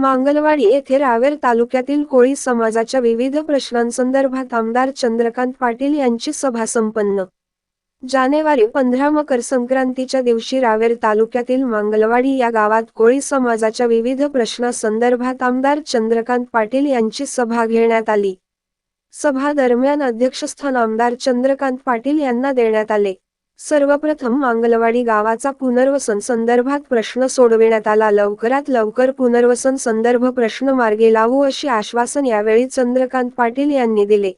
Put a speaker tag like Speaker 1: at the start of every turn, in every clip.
Speaker 1: मांगलवाडी येथे रावेर तालुक्यातील कोळी समाजाच्या विविध प्रश्नांसंदर्भात आमदार चंद्रकांत पाटील यांची सभा संपन्न. जानेवारी पंधरा मकर संक्रांतीच्या दिवशी रावेर तालुक्यातील मांगलवाडी या गावात कोळी समाजाच्या विविध प्रश्नासंदर्भात आमदार चंद्रकांत पाटील यांची सभा घेण्यात आली. सभा दरम्यान अध्यक्षस्थान आमदार चंद्रकांत पाटील यांना देण्यात आले. सर्वप्रथम मांगलवाडी गावाचा पुनर्वसन संदर्भात प्रश्न सोडविण्यात आला. लवकरात लवकर पुनर्वसन संदर्भ प्रश्न मार्गे लावू अशी आश्वासन यावेळी चंद्रकांत पाटील यांनी दिले.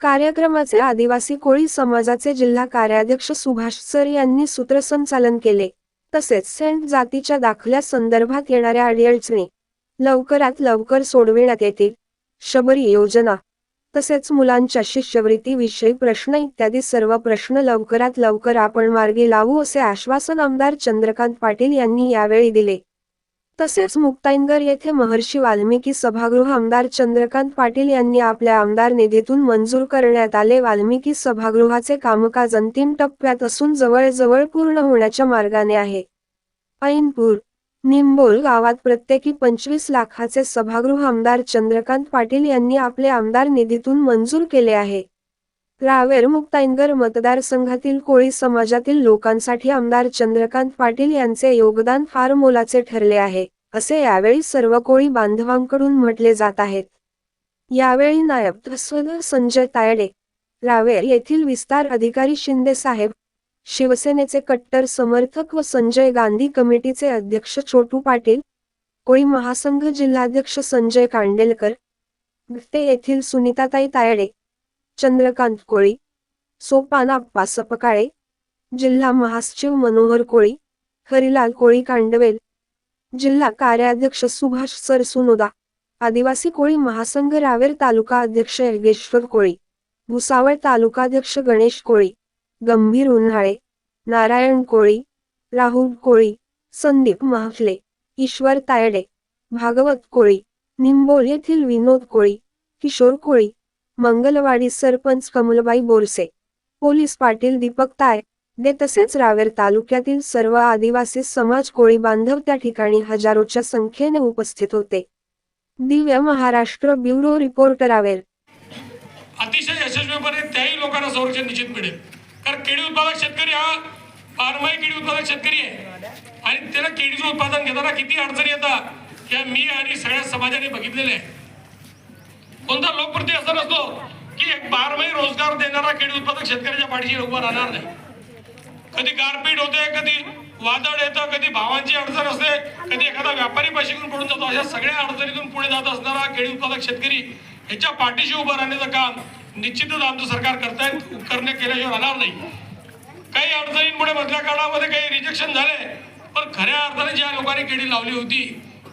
Speaker 1: कार्यक्रमाचे आदिवासी कोळी समाजाचे जिल्हा कार्याध्यक्ष सुभाष सर यांनी सूत्रसंचालन केले. तसेच सेंट जातीच्या दाखल्या संदर्भात येणाऱ्या अडीअडचणी लवकरात लवकर सोडविण्यात येतील. शबरी योजना तसेच मुलांच्या शिष्यवृत्तीविषयी प्रश्न इत्यादी सर्व प्रश्न लवकरात लवकर आपण मार्गी लावू असे आश्वासन आमदार चंद्रकांत पाटील यांनी यावेळी दिले. तसेच मुक्ताईनगर येथे महर्षी वाल्मिकी सभागृह आमदार चंद्रकांत पाटील यांनी आपल्या आमदार निधीतून मंजूर करण्यात आले. वाल्मिकी सभागृहाचे कामकाज अंतिम टप्प्यात असून जवळजवळ पूर्ण होण्याच्या मार्गाने आहे. ऐनपूर निंबोल गावात प्रत्येकी पंचवीस लाखाचे सभागृह आमदार चंद्रकांत पाटील यांनी आपले आमदार निधीतून मंजूर केले आहे. रावेर मुक्ताईनगर मतदारसंघातील कोळी समाजातील लोकांसाठी आमदार चंद्रकांत पाटील यांचे योगदान फार मोलाचे ठरले आहे असे यावेळी सर्व कोळी बांधवांकडून म्हटले जात आहेत. यावेळी नायब संजय तायडे रावेर येथील विस्तार अधिकारी शिंदे साहेब शिवसेनेचे कट्टर समर्थक व संजय गांधी कमिटीचे अध्यक्ष छोटू पाटील कोळी महासंघ जिल्हाध्यक्ष संजय कांडेलकर ते येथील सुनीताताई तायडे चंद्रकांत कोळी सोपान आप्पा सपकाळे जिल्हा महासचिव मनोहर कोळी हरिलाल कोळी कांडवेल जिल्हा कार्याध्यक्ष सुभाष सरसुनोदा आदिवासी कोळी महासंघ रावेर तालुका अध्यक्ष योगेश्वर कोळी भुसावळ तालुकाध्यक्ष गणेश कोळी गंभीर उन्हाळे नारायण कोळी राहुल कोळी संदीप महाफले ईश्वर तायडे भागवत कोळी निंबोल येथील विनोद कोळी किशोर कोळी मंगलवाडी सरपंच कमलबाई बोरसे पोलीस पाटील दीपक ताय दे तसेच रावेर तालुक्यातील सर्व आदिवासी समाज कोळी बांधव त्या ठिकाणी हजारोच्या संख्येने उपस्थित होते. Divya Maharashtra bureau report Raver.
Speaker 2: अतिशय यशस्वीपणे त्याही लोकांना संरक्षण निश्चित मिळेल. कारण केळी उत्पादक शेतकरी हा बारमाही केळी उत्पादक शेतकरी आहे. आणि त्याला केळीचं उत्पादन घेताना किती अडचणी येतात या मी आणि सगळ्या समाजाने बघितलेले आहे कोणता लोकप्रती असा नसतो की एक बारमाही रोजगार देणारा केळी उत्पादक शेतकऱ्याच्या पाठीशी उभा राहणार नाही. कधी गारपीट होते कधी वादळ येतं कधी भावांची अडचण असते कधी एखादा व्यापारी पाशीकडून पडून जातो अशा सगळ्या अडचणीतून पुढे जात असणारा केळी उत्पादक शेतकरी ह्याच्या पाठीशी उभं राहण्याचं काम निश्चितच आमचं सरकार करताय करणे केल्याशिवाय राहणार नाही. काही अडचणींमुळे मधल्या काळामध्ये काही रिजेक्शन झाले पण खऱ्या अर्थाने ज्या लोकांनी केळी लावली होती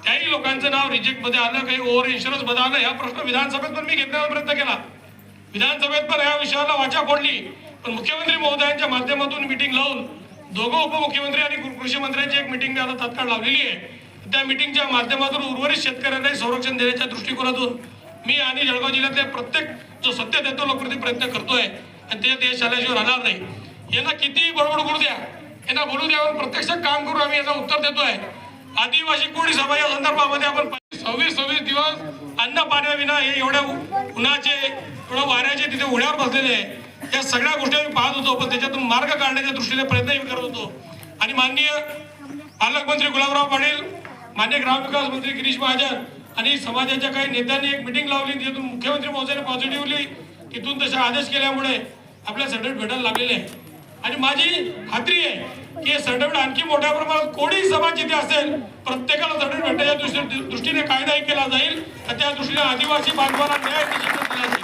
Speaker 2: त्याही लोकांचं नाव रिजेक्टमध्ये आलं काही ओव्हर इन्शुरन्समध्ये आलं हा प्रश्न विधानसभेत पण मी घेण्याचा प्रयत्न केला. विधानसभेत पण या विषयाला वाचा फोडली पण मुख्यमंत्री महोदयांच्या माध्यमातून मिटिंग लावून दोघं उपमुख्यमंत्री आणि कृषी मंत्र्यांची एक मिटिंग मी आता तात्काळ लावलेली आहे. त्या मिटिंगच्या माध्यमातून उर्वरित शेतकऱ्यांना संरक्षण देण्याच्या दृष्टिकोनातून मी आणि जळगाव जिल्ह्यातल्या प्रत्येक जो सत्य देतो लोकप्रती प्रयत्न करतोय. आणि ते देश आल्याशिवाय राहणार नाही. यांना कितीही बडबड करू द्या यांना बोलू द्या आपण प्रत्यक्ष काम करू आम्ही यांना उत्तर देतोय. आदिवासी कोळी सभा या संदर्भामध्ये आपण सव्वीस सव्वीस दिवस अन्न पाण्याविना हे एवढ्या उन्हाचे एवढ्या वाऱ्याचे तिथे उड्यावर बसलेले आहे. या सगळ्या गोष्टी आम्ही पाहत होतो पण त्याच्यातून मार्ग काढण्याच्या दृष्टीने प्रयत्नही करत होतो. आणि माननीय पालकमंत्री गुलाबराव पाटील मान्य ग्रामविकास मंत्री गिरीश महाजन आणि समाजाच्या काही नेत्यांनी एक मिटिंग लावली तिथून मुख्यमंत्री महोदयाने पॉझिटिव्हली तिथून तसे आदेश केल्यामुळे आपल्या सर्टिफिकेट भेटायला लागलेले आहे आणि माझी खात्री आहे की हे सर्टिफिकेट आणखी मोठ्या प्रमाणात कोणी समाज जिथे असेल प्रत्येकाला सर्टिफिकेट भेटण्याच्या दृष्टी दृष्टीने कायदाही केला जाईल. आणि त्या दृष्टीने आदिवासी बांधवांना न्याय दिला जाईल